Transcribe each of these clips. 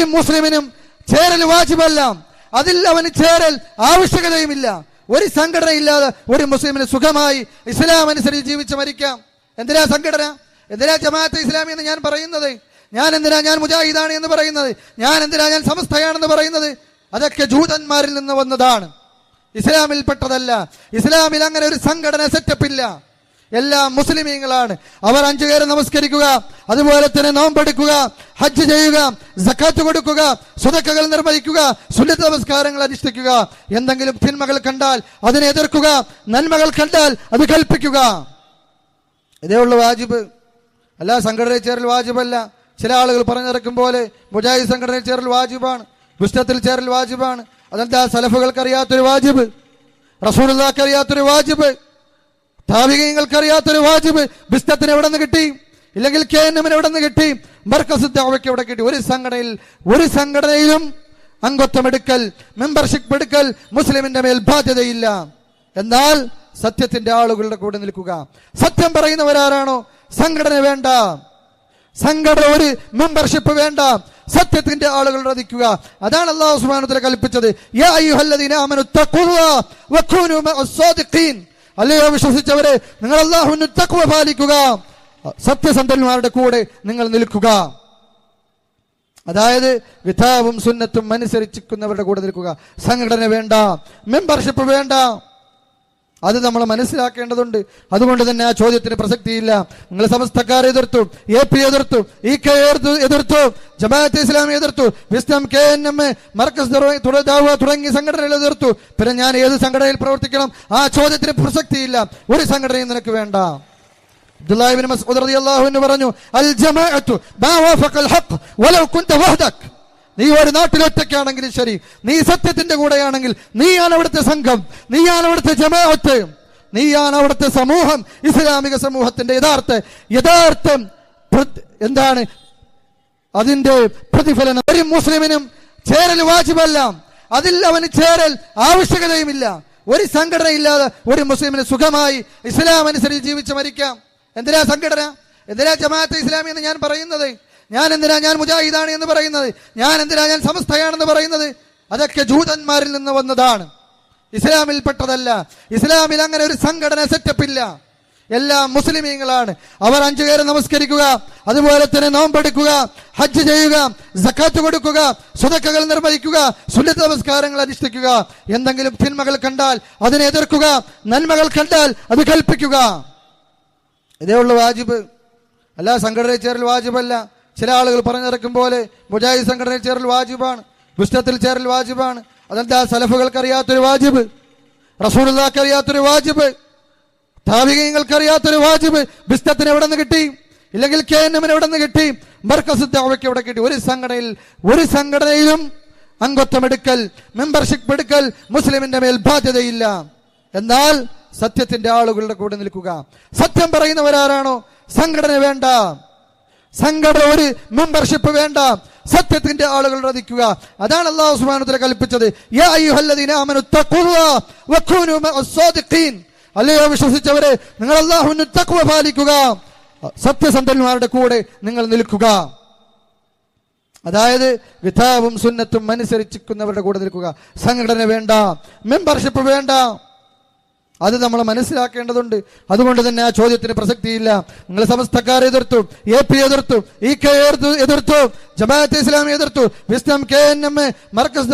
ഒരു മുസ്ലിമിനും ചേരൽ വാജിബല്ല. അതിൽ അവന് ചേരൽ ആവശ്യകതയുമില്ല. ഒരു സംഘടന ഇല്ലാതെ ഒരു മുസ്ലിമിന് സുഖമായി ഇസ്ലാം അനുസരിച്ച് ജീവിച്ച് മരിക്കാം. എന്തിനാ സംഘടന? എന്തിനാ ജമാഅത്ത് ഇസ്ലാമി എന്ന് ഞാൻ പറയുന്നത്? ഞാൻ എന്തിനാ ഞാൻ മുജാഹിദാണ് എന്ന് പറയുന്നത്? ഞാൻ എന്തിനാ ഞാൻ സമസ്തയാണെന്ന് പറയുന്നത്? അതൊക്കെ ജൂതന്മാരിൽ നിന്ന് വന്നതാണ്. ഇസ്ലാമിൽ പെട്ടതല്ല ഇസ്ലാമിൽ അങ്ങനെ ഒരു സംഘടന സെറ്റപ്പ് ഇല്ല. എല്ലാം മുസ്ലിമീങ്ങളാണ്. അവർ അഞ്ചു പേരെ നമസ്കരിക്കുക അതുപോലെ തന്നെ നോമ്പെടുക്കുക ഹജ്ജ് ചെയ്യുക സക്കാത്ത് കൊടുക്കുക സുതക്കകൾ നിർവഹിക്കുക സുന്നത്ത് നമസ്കാരങ്ങൾ അനുഷ്ഠിക്കുക. എന്തെങ്കിലും തിന്മകൾ കണ്ടാൽ അതിനെ എതിർക്കുക നന്മകൾ കണ്ടാൽ അത് കൽപ്പിക്കുക. ഇതേ ഉള്ളു വാജിബ്. അല്ല സംഘടനയിൽ ചേരൽ വാജിബല്ല. ചില ആളുകൾ പറഞ്ഞിറക്കും പോലെ മുജാഹിദ് സംഘടനയിൽ ചേരൽ വാജിബാണ്. പുസ്തകത്തിൽ ചേരൽ വാജിബാണ്. അതെന്താ? സലഫുകൾക്ക് അറിയാത്തൊരു വാജിബ്. റസൂലുള്ളാക്ക് അറിയാത്തൊരു വാജിബ്. താവികങ്ങൾക്ക് അറിയാത്തൊരു വാജിബ് ബിസ്തത്തിന് എവിടെ നിന്ന് കിട്ടി? ഇല്ലെങ്കിൽ കെ എൻ എമ്മിന് എവിടെ നിന്ന് കിട്ടി? മർക്കസ് എവിടെ കിട്ടി? ഒരു സംഘടനയിൽ ഒരു സംഘടനയിലും അംഗത്വം എടുക്കൽ മെമ്പർഷിപ്പ് എടുക്കൽ മുസ്ലിമിന്റെ മേൽ ബാധ്യതയില്ല. എന്നാൽ സത്യത്തിന്റെ ആളുകളുടെ കൂടെ നിൽക്കുക. സത്യം പറയുന്നവരാരാണോ? സംഘടന വേണ്ട. സംഘടന ഒരു മെമ്പർഷിപ്പ് വേണ്ട. സത്യത്തിന്റെ ആളുകൾ റതിക്കുക അതാണ് അള്ളാഹു സുബ്ഹാനഹു കൽപ്പിച്ചത്. അല്ലയോ വിശ്വസിച്ചവരെ നിങ്ങൾ അള്ളാഹുവിന് തക്കുവ പാലിക്കുക. സത്യസന്ധന്മാരുടെ കൂടെ നിങ്ങൾ നിൽക്കുക. അതായത് വിധാവും സുന്നത്തും അനുസരിച്ചിരിക്കുന്നവരുടെ കൂടെ നിൽക്കുക. സംഘടന വേണ്ട മെമ്പർഷിപ്പ് വേണ്ട. അത് നമ്മൾ മനസ്സിലാക്കേണ്ടതുണ്ട്. അതുകൊണ്ട് തന്നെ ആ ചോദ്യത്തിന് പ്രസക്തിയില്ല. നിങ്ങൾ സമസ്തക്കാരെ എതിർത്തു എ പി എതിർത്തു ഇ കെ എതിർത്തു ജമാഅത്ത് ഇസ്ലാമി എതിർത്തു വിസ്ലം കെ എൻ എം മർക്കസ് തുടങ്ങിയ സംഘടനകൾ എതിർത്തു. പിന്നെ ഞാൻ ഏത് സംഘടനയിൽ പ്രവർത്തിക്കണം? ആ ചോദ്യത്തിന് പ്രസക്തിയില്ല. ഒരു സംഘടനയും നിനക്ക് വേണ്ട. അബ്ദുല്ലാഹിബിൻ മസ്ഊദ് റളിയല്ലാഹു അൻഹു പറഞ്ഞു അൽ ജമാഅത്തു മാ വാഫഖൽ ഹഖ് വലൗ കുൻത വഹദക്. നീ ഒരു നാട്ടിൽ ഒറ്റയ്ക്കാണെങ്കിലും ശരി. നീ സത്യത്തിന്റെ കൂടെയാണെങ്കിൽ നീയാണ് അവിടുത്തെ സംഘം. നീയാണ് അവിടുത്തെ ജമാഅത്ത്. നീയാണ് അവിടുത്തെ സമൂഹം. ഇസ്ലാമിക സമൂഹത്തിന്റെ യഥാർത്ഥ യഥാർത്ഥം എന്താണ്? അതിന്റെ പ്രതിഫലനം. ഒരു മുസ്ലിമിനും ചേരൽ വാജിബല്ല. അതിൽ അവന് ചേരൽ ആവശ്യകതയുമില്ല. ഒരു സംഘടന ഇല്ലാതെ ഒരു മുസ്ലിമിന് സുഖമായി ഇസ്ലാം അനുസരിച്ച് ജീവിച്ച് മരിക്കാം. എന്തിനാ സംഘടന? എന്തിനാ ജമാഅത്ത് ഇസ്ലാമി എന്ന് ഞാൻ പറയുന്നത്? ഞാൻ എന്തിനാ ഞാൻ മുജാഹിദാണ് എന്ന് പറയുന്നത്? ഞാൻ എന്തിനാ ഞാൻ സമസ്തയാണെന്ന് പറയുന്നത്? അതൊക്കെ ജൂതന്മാരിൽ നിന്ന് വന്നതാണ്. ഇസ്ലാമിൽപ്പെട്ടതല്ല. ഇസ്ലാമിൽ അങ്ങനെ ഒരു സംഘടന സെറ്റപ്പ് ഇല്ല. എല്ലാം മുസ്ലിമീങ്ങളാണ്. അവർ അഞ്ചു പേരെ നമസ്കരിക്കുക അതുപോലെ തന്നെ നോമ്പെടുക്കുക ഹജ്ജ് ചെയ്യുക സക്കാത്ത് കൊടുക്കുക സുതക്കകൾ നിർവഹിക്കുക സുന്നത്ത് നമസ്കാരങ്ങൾ അനുഷ്ഠിക്കുക. എന്തെങ്കിലും തിന്മകൾ കണ്ടാൽ അതിനെ എതിർക്കുക നന്മകൾ കണ്ടാൽ അത് കൽപ്പിക്കുക. ഇതേ ഉള്ളു വാജിബ്. അല്ല സംഘടനയിൽ ചേരൽ വാജിബല്ല. ചില ആളുകൾ പറഞ്ഞിറക്കും പോലെ മുജാഹിദ് സംഘടനയിൽ ചേരൽ വാജിബാണ് പുസ്തകത്തിൽ ചേരൽ വാജിബാണ്. അതെന്താ? സലഫുകൾക്ക് അറിയാത്തൊരു വാജിബ് റസൂലുള്ളാക്ക് അറിയാത്തൊരു വാജിബ് താവികങ്ങൾക്ക് അറിയാത്തൊരു വാജിബ്. ബിസ്തത്തിന് എവിടെ നിന്ന് കിട്ടി? ഇല്ലെങ്കിൽ കെ എൻ എമ്മിന് എവിടെ നിന്ന് കിട്ടി? മർക്കസ് ദാവയ്ക്ക് എവിടെ കിട്ടി? ഒരു സംഘടനയിൽ ഒരു സംഘടനയിലും അംഗത്വം എടുക്കൽ മെമ്പർഷിപ്പ് എടുക്കൽ മുസ്ലിമിന്റെ മേൽ ബാധ്യതയില്ല. എന്നാൽ സത്യത്തിന്റെ ആളുകളുടെ കൂടെ നിൽക്കുക. സത്യം പറയുന്നവരാരാണോ? സംഘടന വേണ്ട. സംഘടന ഒരു മെമ്പർഷിപ്പ് വേണ്ട. സത്യത്തിന്റെ ആളുകൾ റതിക്കുക അതാണ് അള്ളാഹു സുബ്ഹാനഹു കൽപ്പിച്ചത്. അല്ലയോ വിശ്വസിച്ചവരെ നിങ്ങൾ അള്ളാഹുവിന് തക്കുവ പാലിക്കുക. സത്യസന്ധന്മാരുടെ കൂടെ നിങ്ങൾ നിൽക്കുക. അതായത് വിധാവും സുന്നത്തും അനുസരിച്ചിരിക്കുന്നവരുടെ കൂടെ നിൽക്കുക. സംഘടന വേണ്ട. മെമ്പർഷിപ്പ് വേണ്ട. അത് നമ്മൾ മനസ്സിലാക്കേണ്ടതുണ്ട്. അതുകൊണ്ട് തന്നെ ആ ചോദ്യത്തിന് പ്രസക്തിയില്ല. നിങ്ങൾ സമസ്തക്കാരെ എതിർത്തു എ പി എതിർത്തു ഇ കെ എതിർത്തു ജമാഅത്ത് ഇസ്ലാമി എതിർത്തു വിസ്ലം കെ എൻ എം മർക്കസ്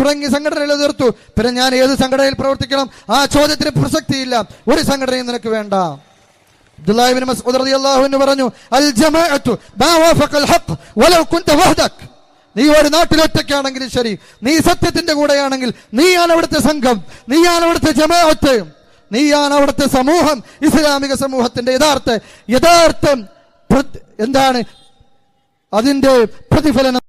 തുടങ്ങിയ സംഘടനകൾ എതിർത്തു. പിന്നെ ഞാൻ ഏത് സംഘടനയിൽ പ്രവർത്തിക്കണം? ആ ചോദ്യത്തിന് പ്രസക്തിയില്ല. ഒരു സംഘടനയും നിനക്ക് വേണ്ട. അബ്ദുല്ലാഹിബിൻ മസ്ഊദ് റളിയല്ലാഹു അൻഹു പറഞ്ഞു അൽ ജമാഅത്തു മാ ഹഖ് വലൗ കുന്ത വഹദക്. നീ ഒരു നാട്ടിൽ ഒറ്റയ്ക്കാണെങ്കിലും ശരി. നീ സത്യത്തിന്റെ കൂടെയാണെങ്കിൽ നീയാണ് അവിടുത്തെ സംഘം. നീയാണ് അവിടുത്തെ ജമാഅത്ത്. നീയാണ് അവിടുത്തെ സമൂഹം. ഇസ്ലാമിക സമൂഹത്തിന്റെ യഥാർത്ഥ യഥാർത്ഥം എന്താണ്? അതിന്റെ പ്രതിഫലനം